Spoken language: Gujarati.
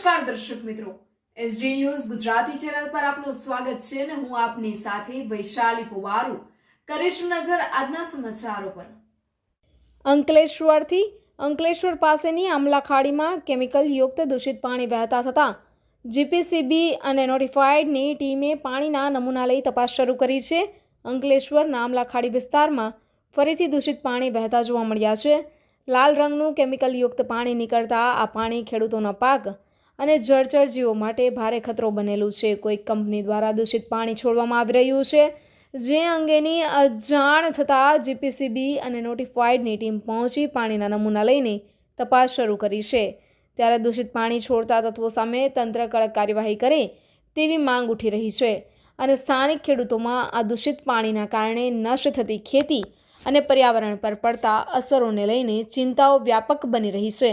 નમસ્કાર દર્શક મિત્રો. એસડી ન્યૂઝ ગુજરાતી ચેનલ પર આપનું સ્વાગત છે અને હું આપની સાથે વૈશાલી પુવારુ. કરીશું નજર આજના સમાચારો પર. અંકલેશ્વરથી અંકલેશ્વર પાસેની આમલા ખાડીમાં કેમિકલ યુક્ત દૂષિત પાણી વહેતા થતાં જીપીસીબી અને નોટિફાઈડની ટીમે પાણીના નમૂના લઈ તપાસ શરૂ કરી છે. અંકલેશ્વરના આમલા ખાડી વિસ્તારમાં ફરીથી દૂષિત પાણી વહેતા જોવા મળ્યા છે. લાલ રંગનું કેમિકલ યુક્ત પાણી નીકળતા આ પાણી ખેડૂતોના પાક અને જળચર જીવો માટે ભારે ખતરો બનેલું છે. કોઈક કંપની દ્વારા દૂષિત પાણી છોડવામાં આવી રહ્યું છે, જે અંગેની અજાણ થતાં જીપીસીબી અને નોટિફાઈડની ટીમ પહોંચી પાણીના નમૂના લઈને તપાસ શરૂ કરી છે. ત્યારે દૂષિત પાણી છોડતા તત્વો સામે તંત્ર કડક કાર્યવાહી કરે તેવી માંગ ઉઠી રહી છે અને સ્થાનિક ખેડૂતોમાં આ દૂષિત પાણીના કારણે નષ્ટ થતી ખેતી અને પર્યાવરણ પર પડતા અસરોને લઈને ચિંતાઓ વ્યાપક બની રહી છે.